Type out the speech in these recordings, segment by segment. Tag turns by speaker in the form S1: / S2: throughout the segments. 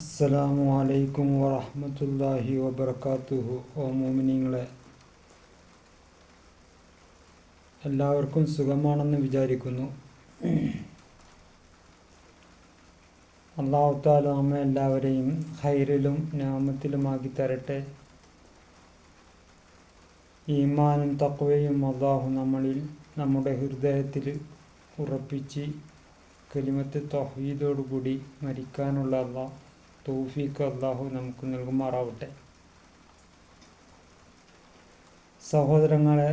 S1: അസ്സലാമു അലൈക്കും വറഹ്മത്തുള്ളാഹി വബർക്കാത്തുഹു ഓ മോമിനിങ്ങളെ എല്ലാവർക്കും സുഖമാണെന്ന് വിചാരിക്കുന്നു. അള്ളാഹുത്താല നമ്മെ എല്ലാവരെയും ഹൈറിലും നാമത്തിലുമാക്കി തരട്ടെ. ഈമാനും തക്വയും അള്ളാഹു നമ്മളിൽ നമ്മുടെ ഹൃദയത്തിൽ ഉറപ്പിച്ച് കലിമത്ത് തൗഹീദോടുകൂടി മരിക്കാനുള്ള അള്ളാഹ് തൗഫീഖ് അള്ളാഹു നമുക്ക് നൽകുമാറാവട്ടെ. സഹോദരങ്ങളെ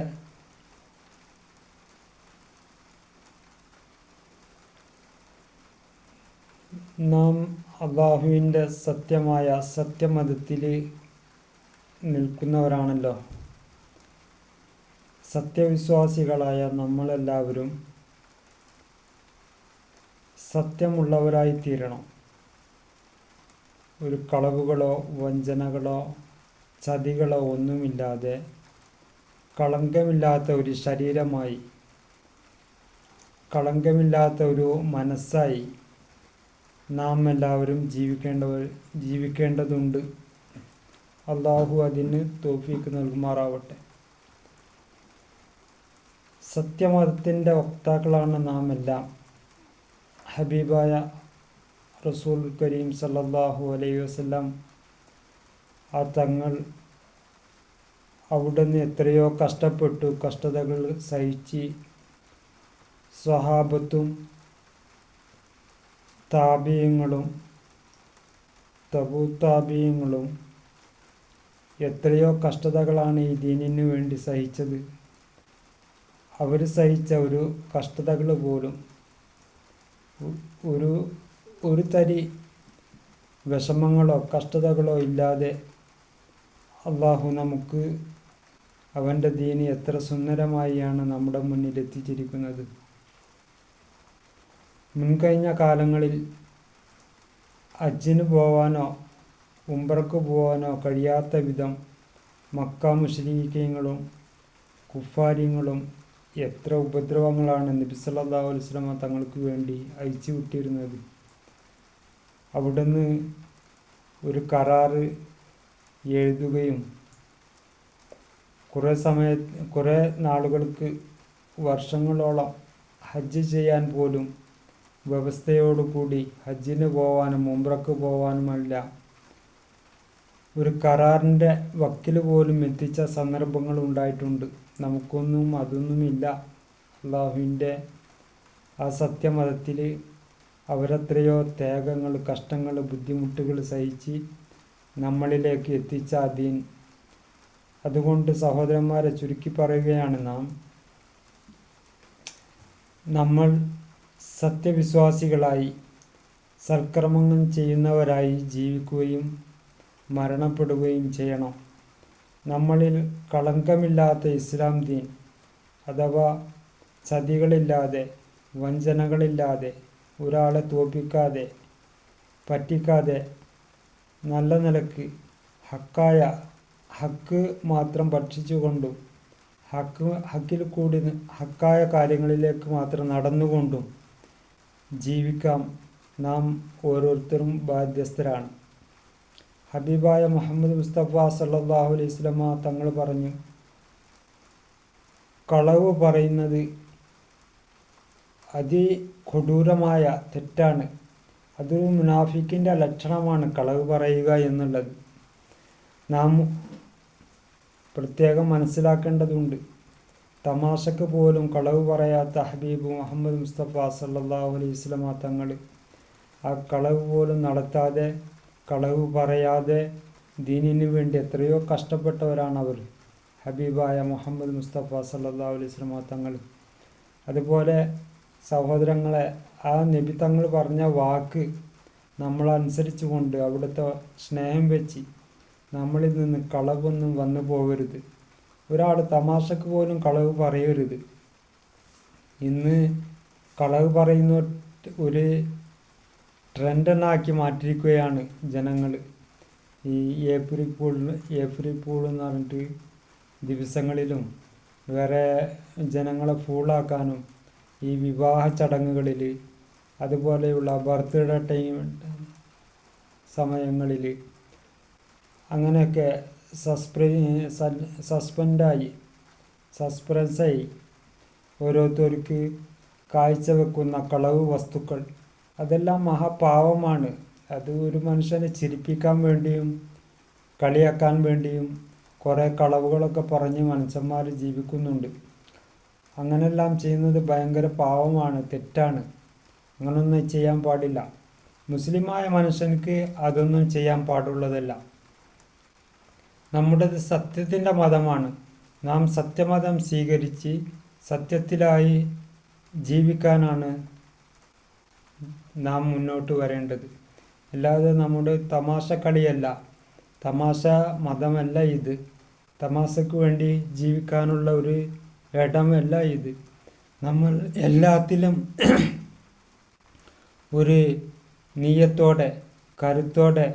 S1: നാം അള്ളാഹുവിന്റെ സത്യമായ സത്യമതത്തിൽ നിൽക്കുന്നവരാണല്ലോ. സത്യവിശ്വാസികളായ നമ്മളെല്ലാവരും സത്യമുള്ളവരായി തീരണം ഒരു കളവുകളോ വഞ്ചനകളോ ചതികളോ ഒന്നുമില്ലാതെ കളങ്കമില്ലാത്ത ഒരു ശരീരമായി കളങ്കമില്ലാത്ത ഒരു മനസ്സായി നാം എല്ലാവരും ജീവിക്കേണ്ടവർ ജീവിക്കേണ്ടതുണ്ട്. അള്ളാഹു അതിന് തോഫീക്ക് നൽകുമാറാവട്ടെ. സത്യമതത്തിന്റെ വക്താക്കളാണ് നാം എല്ലാം ഹബീബായ റസൂൽ കരീം സല്ലാഹു അലൈഹി വസല്ലം ആ തങ്ങൾ അവിടെ നിന്ന് എത്രയോ കഷ്ടപ്പെട്ടു കഷ്ടതകൾ സഹിച്ച് സ്വഹാബത്തും താപീയങ്ങളും തബൂ താപീയങ്ങളും എത്രയോ കഷ്ടതകളാണ് ഈ ദീനിനു വേണ്ടി സഹിച്ചത്. അവർ സഹിച്ച ഒരു കഷ്ടതകൾ പോലും ഒരു ഒരു തരി വിഷമങ്ങളോ കഷ്ടതകളോ ഇല്ലാതെ അള്ളാഹു നമുക്ക് അവന്റെ ദീന് എത്ര സുന്ദരമായിയാണ് നമ്മുടെ മുന്നിൽ എത്തിച്ചിരിക്കുന്നത്. മുൻകഴിഞ്ഞ കാലങ്ങളിൽ അജിന് പോവാനോ ഉംറക്ക് പോവാനോ കഴിയാത്ത വിധം മക്ക മുസ്ലിങ്ങളും കുഫാരിങ്ങളും എത്ര ഉപദ്രവങ്ങളാണ് നബിസല്ലാ അലുസ്ലമ തങ്ങൾക്ക് വേണ്ടി അയച്ചു വിട്ടിരുന്നത് അവിടുന്ന് ഒരു കരാറ് എഴുതുകയും കുറേ സമയ കുറേ നാളുകൾക്ക് വർഷങ്ങളോളം ഹജ്ജ് ചെയ്യാൻ പോലും വ്യവസ്ഥയോടുകൂടി ഹജ്ജിന് പോവാനും മുമ്പ്രക്ക് പോവാനുമല്ല ഒരു കരാറിന്റെ വക്കിൽ പോലും എത്തിച്ച സന്ദർഭങ്ങൾ ഉണ്ടായിട്ടുണ്ട്. നമുക്കൊന്നും അതൊന്നുമില്ല. അള്ളാഹുവിന്റെ ആ സത്യമതത്തിൽ അവരെത്രയോ ത്യാഗങ്ങൾ കഷ്ടങ്ങൾ ബുദ്ധിമുട്ടുകൾ സഹിച്ച് നമ്മളിലേക്ക് എത്തിച്ച ദീൻ. അതുകൊണ്ട് സഹോദരന്മാരെ ചുരുക്കി പറയുകയാണ് നാം നമ്മൾ സത്യവിശ്വാസികളായി സൽക്കർമ്മങ്ങൾ ചെയ്യുന്നവരായി ജീവിക്കുകയും മരണപ്പെടുകയും ചെയ്യണം. നമ്മളിൽ കളങ്കമില്ലാത്ത ഇസ്ലാം ദീൻ അഥവാ ചതികളില്ലാതെ വഞ്ചനകളില്ലാതെ ഒരാളെ തോൽപ്പിക്കാതെ പറ്റിക്കാതെ നല്ല നിലയ്ക്ക് ഹക്കായ ഹക്ക് മാത്രം ഭക്ഷിച്ചുകൊണ്ടും ഹക്ക് ഹക്കിൽ കൂടി ഹക്കായ കാര്യങ്ങളിലേക്ക് മാത്രം നടന്നുകൊണ്ടും ജീവിക്കാം നാം ഓരോരുത്തരും ബാധ്യസ്ഥരാണ്. ഹബീബായ മുഹമ്മദ് മുസ്തഫ സല്ലാഹു അലൈഹി സ്വലമ തങ്ങൾ പറഞ്ഞു കളവ് പറയുന്നത് അതികൊടൂരമായ തെറ്റാണ്. അതൊരു മുനാഫിക്കിന്റെ ലക്ഷണമാണ് കളവ് പറയുക എന്നുള്ളത്. നാം പ്രത്യേകം മനസ്സിലാക്കേണ്ടതുണ്ട്. തമാശക്ക് പോലും കളവ് പറയാത്ത ഹബീബ് മുഹമ്മദ് മുസ്തഫ സല്ലാഹു അലൈഹി സ്വലമ തങ്ങൾ ആ കളവ് പോലും നടത്താതെ കളവ് പറയാതെ ദീനിന് വേണ്ടി എത്രയോ കഷ്ടപ്പെട്ടവരാണ് അവർ. ഹബീബായ മുഹമ്മദ് മുസ്തഫ സല്ലാ അലൈഹി സ്വലമ തങ്ങൾ. അതുപോലെ സഹോദരങ്ങളെ ആ നബി തങ്ങൾ പറഞ്ഞ വാക്ക് നമ്മൾ അനുസരിച്ചു കൊണ്ട് അവിടുത്തെ സ്നേഹം വെച്ച് നമ്മളിൽ നിന്ന് കളവൊന്നും വന്നു പോകരുത്. ഒരാൾ തമാശക്ക് പോലും കളവ് പറയരുത്. ഇന്ന് കളവ് പറയുന്ന ഒരു ട്രെൻഡനാക്കി മാറ്റിയിരിക്കുകയാണ് ജനങ്ങൾ. ഈ ഏപ്രിൽ പൂൾ ഏപ്രിൽ പൂൾ എന്ന് പറഞ്ഞിട്ട് ദിവസങ്ങളിലും വേറെ ജനങ്ങളെ ഫൂളാക്കാനും ഈ വിവാഹ ചടങ്ങുകളിൽ അതുപോലെയുള്ള ബർത്ത്ഡേ ടൈം സമയങ്ങളിൽ അങ്ങനെയൊക്കെ സസ്പെ സസ്പെൻഡായി സസ്പെൻസായി ഓരോരുത്തർക്ക് കാഴ്ചവെക്കുന്ന കളവ് വസ്തുക്കൾ. അതെല്ലാം മഹാപാവമാണ്. അത് ഒരു മനുഷ്യനെ ചിരിപ്പിക്കാൻ വേണ്ടിയും കളിയാക്കാൻ വേണ്ടിയും കുറേ കളവുകളൊക്കെ പറഞ്ഞ് മനുഷ്യന്മാർ ജീവിക്കുന്നുണ്ട്. അങ്ങനെല്ലാം ചെയ്യുന്നത് ഭയങ്കര പാവമാണ് തെറ്റാണ്. അങ്ങനൊന്നും ചെയ്യാൻ പാടില്ല. മുസ്ലിമായ മനുഷ്യർക്ക് അതൊന്നും ചെയ്യാൻ പാടുള്ളതല്ല. നമ്മുടെ സത്യത്തിന്റെ മതമാണ്. നാം സത്യമതം സ്വീകരിച്ച് സത്യത്തിലായി ജീവിക്കാനാണ് നാം മുന്നോട്ട് വരേണ്ടത്. അല്ലാതെ നമ്മുടെ തമാശ കളിയല്ല. തമാശ മതമല്ല ഇത്. തമാശക്ക് വേണ്ടി ജീവിക്കാനുള്ള ഒരു ഇടമല്ല ഇത്. നമ്മൾ എല്ലാത്തിലും ഒരു നീയത്തോടെ കരുത്തോടെ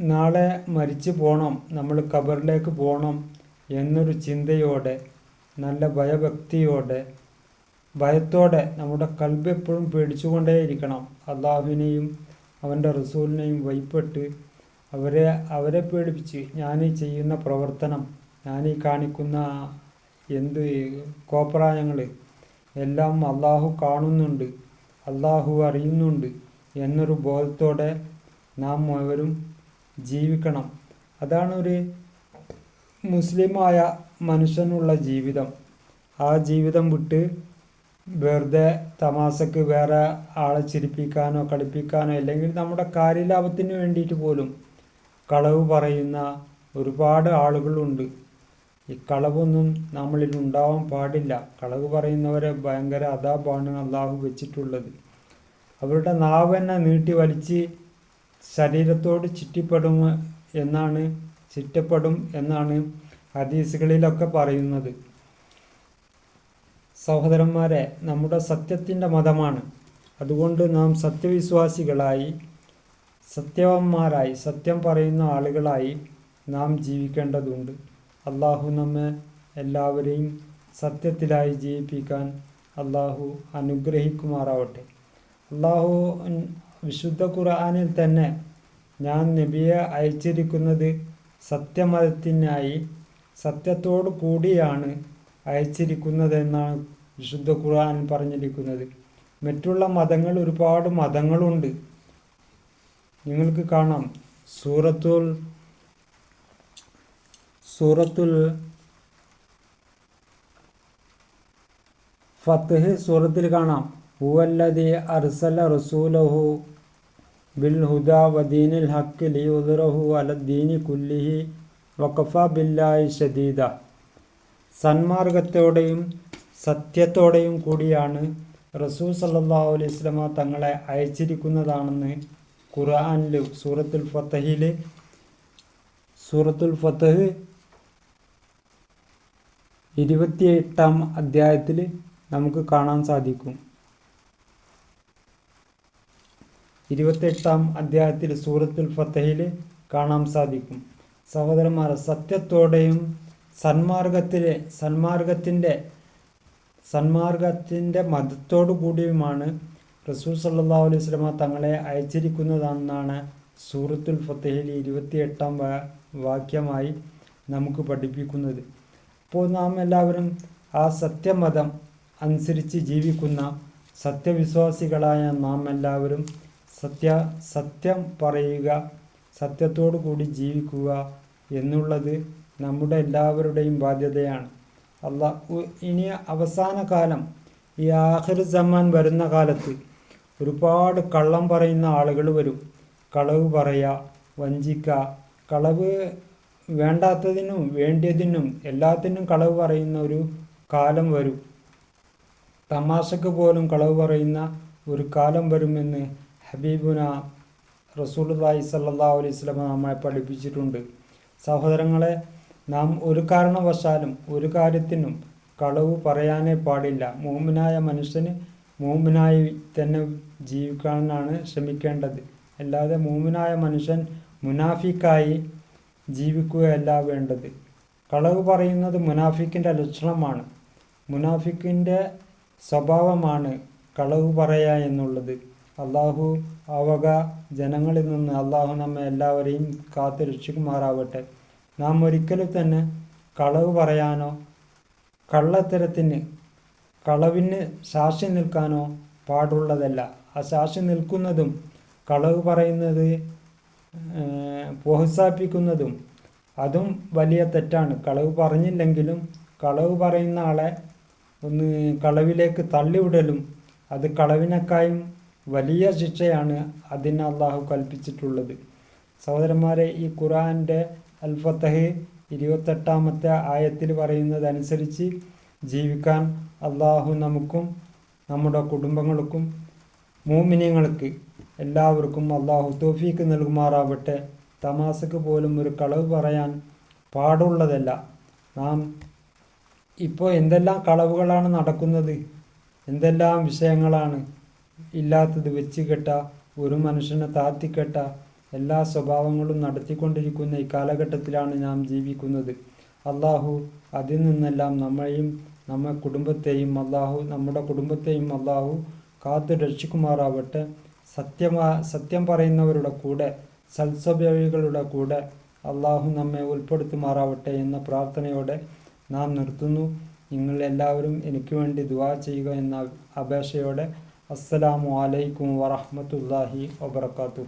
S1: നാളെ മരിച്ചു പോകണം നമ്മൾ ഖബറിലേക്ക് പോകണം എന്നൊരു ചിന്തയോടെ നല്ല ഭയഭക്തിയോടെ ഭയത്തോടെ നമ്മുടെ കൽബ് എപ്പോഴും പേടിച്ചുകൊണ്ടേയിരിക്കണം. അള്ളാഹുവിനെയും അവന്റെ റസൂലിനെയും വൈപ്പെട്ട് അവരെ അവരെ പേടിപ്പിച്ച് ഞാൻ ഈ ചെയ്യുന്ന പ്രവർത്തനം ഞാൻ ഈ കാണിക്കുന്ന എന്ത് കോപ്രായങ്ങൾ എല്ലാം അള്ളാഹു കാണുന്നുണ്ട് അള്ളാഹു അറിയുന്നുണ്ട് എന്നൊരു ബോധത്തോടെ നാം അവരും ജീവിക്കണം. അതാണ് ഒരു മുസ്ലിമായ മനുഷ്യനുള്ള ജീവിതം. ആ ജീവിതം വിട്ട് വെറുതെ തമാശക്ക് വേറെ ആളെ ചിരിപ്പിക്കാനോ കളിപ്പിക്കാനോ അല്ലെങ്കിൽ നമ്മുടെ കാര്യലാഭത്തിന് വേണ്ടിയിട്ട് പോലും കളവ് പറയുന്ന ഒരുപാട് ആളുകളുണ്ട്. ഈ കളവൊന്നും നമ്മളിൽ ഉണ്ടാവാൻ പാടില്ല. കളവ് പറയുന്നവരെ ഭയങ്കര അതാപാണ് അള്ളാഹു വെച്ചിട്ടുള്ളത്. അവരുടെ നാവ് തന്നെ നീട്ടി വലിച്ച് ശരീരത്തോട് ചുറ്റിപ്പെടും എന്നാണ് ചുറ്റപ്പെടും എന്നാണ് ഹദീസുകളിലൊക്കെ പറയുന്നത്. സഹോദരന്മാരെ നമ്മുടെ സത്യത്തിന്റെ മതമാണ്. അതുകൊണ്ട് നാം സത്യവിശ്വാസികളായി സത്യവന്മാരായി സത്യം പറയുന്ന ആളുകളായി നാം ജീവിക്കേണ്ടതുണ്ട്. അള്ളാഹു നമ്മെ എല്ലാവരെയും സത്യത്തിലായി ജീവിപ്പിക്കാൻ അള്ളാഹു അനുഗ്രഹിക്കുമാറാവട്ടെ. അള്ളാഹു വിശുദ്ധ ഖുർആാനിൽ തന്നെ ഞാൻ നബിയെ അയച്ചിരിക്കുന്നത് സത്യമതത്തിനായി സത്യത്തോടു കൂടിയാണ് അയച്ചിരിക്കുന്നതെന്നാണ് വിശുദ്ധ ഖുർആൻ പറഞ്ഞിരിക്കുന്നത്. മറ്റുള്ള മതങ്ങൾ ഒരുപാട് മതങ്ങളുണ്ട്. നിങ്ങൾക്ക് കാണാം. സൂറത്തുൽ സൂറത്തുൽ ഫത്തഹ് സൂറത്തിൽ കാണാം. ഹുവല്ലദി അർസല റസൂലഹു ബിൽ ഹുദ വദീനിൽ ഹക്ക് ലിയുദറഹു അലദ്ദീനി കുല്ലിഹി വഖഫ ബില്ലാഹി ഷദീദ സന്മാർഗത്തോടെയും സത്യത്തോടെയും കൂടിയാണ് റസൂൽ സല്ലല്ലാഹു അലൈഹി വസല്ലമ തങ്ങളെ അയച്ചിരിക്കുന്നതാണെന്ന് ഖുർആനിൽ സൂറത്തുൽ ഫത്തഹിൽ സൂറത്തുൽ ഫത്തഹ് ഇരുപത്തിയെട്ടാം അധ്യായത്തിൽ നമുക്ക് കാണാൻ സാധിക്കും. ഇരുപത്തെട്ടാം അധ്യായത്തിൽ സൂറത്തുൽ ഫത്തഹിൽ കാണാൻ സാധിക്കും. സഹോദരന്മാർ സത്യത്തോടെയും സന്മാർഗത്തിലെ സന്മാർഗത്തിന്റെ സന്മാർഗത്തിന്റെ മതത്തോടു കൂടിയുമാണ് റസൂൽ സല്ലാ അലൈഹി സ്വലമ തങ്ങളെ അയച്ചിരിക്കുന്നതെന്നാണ് സൂറത്തുൽ ഫത്തഹിൽ ഇരുപത്തിയെട്ടാം വാക്യമായി നമുക്ക് പഠിപ്പിക്കുന്നത്. അപ്പോൾ നാം എല്ലാവരും ആ സത്യമതം അനുസരിച്ച് ജീവിക്കുന്ന സത്യവിശ്വാസികളായ നാം എല്ലാവരും സത്യ സത്യം പറയുക സത്യത്തോടു കൂടി ജീവിക്കുക എന്നുള്ളത് നമ്മുടെ എല്ലാവരുടെയും ബാധ്യതയാണ്. അല്ല ഇനി അവസാന കാലം ഈ ആഹിർ സമ്മാൻ വരുന്ന കാലത്ത് ഒരുപാട് കള്ളം പറയുന്ന ആളുകൾ വരും. കളവ് പറയുക വഞ്ചിക്കുക. കളവ് വേണ്ടാത്തതിനും വേണ്ടിയതിനും എല്ലാത്തിനും കളവ് പറയുന്ന ഒരു കാലം വരും. തമാശക്ക് പോലും കളവ് പറയുന്ന ഒരു കാലം വരുമെന്ന് ഹബീബുന റസൂലുല്ലാഹി സല്ലാ അലൈഹി സ്വലമ നമ്മെ പഠിപ്പിച്ചിട്ടുണ്ട്. സഹോദരങ്ങളെ നാം ഒരു കാരണവശാലും ഒരു കാര്യത്തിനും കളവ് പറയാനേ പാടില്ല. മോമിനായ മനുഷ്യന് മോമിനായി തന്നെ ജീവിക്കാനാണ് ശ്രമിക്കേണ്ടത്. അല്ലാതെ മോമിനായ മനുഷ്യൻ മുനാഫിക്കായി ജീവിക്കുകയല്ല വേണ്ടത്. കളവ് പറയുന്നത് മുനാഫിക്കിന്റെ ലക്ഷണമാണ്. മുനാഫിക്കിന്റെ സ്വഭാവമാണ് കളവ് പറയുക എന്നുള്ളത്. അള്ളാഹു അവക ജനങ്ങളിൽ നിന്ന് അള്ളാഹു നമ്മെ എല്ലാവരെയും കാത്തു രക്ഷിക്കുമാറാവട്ടെ. നാം ഒരിക്കലും തന്നെ കളവ് പറയാനോ കള്ളത്തരത്തിന് കളവിന് സാക്ഷി നിൽക്കാനോ പാടുള്ളതല്ല. ആ സാക്ഷി നിൽക്കുന്നതും കളവ് പറയുന്നത് പ്രോത്സാഹിപ്പിക്കുന്നതും അതും വലിയ തെറ്റാണ്. കളവ് പറഞ്ഞില്ലെങ്കിലും കളവ് പറയുന്ന ആളെ ഒന്ന് കളവിലേക്ക് തള്ളിവിടലും അത് കളവിനേക്കായും വലിയ ശിക്ഷയാണ് അതിന് അള്ളാഹു കൽപ്പിച്ചിട്ടുള്ളത്. സഹോദരന്മാരെ ഈ ഖുറാന്റെ അൽഫത്തഹ് ഇരുപത്തെട്ടാമത്തെ ആയത്തിൽ പറയുന്നതനുസരിച്ച് ജീവിക്കാൻ അള്ളാഹു നമുക്കും നമ്മുടെ കുടുംബങ്ങൾക്കും മൂമിനിങ്ങൾക്ക് എല്ലാവർക്കും അള്ളാഹു തോഫീക്ക് നൽകുമാറാവട്ടെ. തമാസക്ക് പോലും ഒരു കളവ് പറയാൻ പാടുള്ളതല്ല. നാം ഇപ്പോൾ എന്തെല്ലാം കളവുകളാണ് നടക്കുന്നത്? എന്തെല്ലാം വിഷയങ്ങളാണ് ഇല്ലാത്തത്? വെച്ച് കെട്ട ഒരു മനുഷ്യനെ താത്തിക്കെട്ട എല്ലാ സ്വഭാവങ്ങളും നടത്തിക്കൊണ്ടിരിക്കുന്ന ഈ കാലഘട്ടത്തിലാണ് നാം ജീവിക്കുന്നത്. അള്ളാഹു അതിൽ നിന്നെല്ലാം നമ്മളെയും നമ്മെ കുടുംബത്തെയും അള്ളാഹു നമ്മുടെ കുടുംബത്തെയും അള്ളാഹു കാത്തു രക്ഷിക്കുമാറാവട്ടെ സത്യമാ സത്യം പറയുന്നവരുടെ കൂടെ സൽസ്വഭാവികളുടെ കൂടെ അള്ളാഹു നമ്മെ ഉൾപ്പെടുത്തുമാറാവട്ടെ എന്ന പ്രാർത്ഥനയോടെ നാം നിർത്തുന്നു. നിങ്ങൾ എല്ലാവരും എനിക്ക് വേണ്ടി ദുവാ ചെയ്യുക എന്ന അപേക്ഷയോടെ അസ്സലാമു അലൈക്കും വറഹ്മത്തുള്ളാഹി വബർക്കാത്തു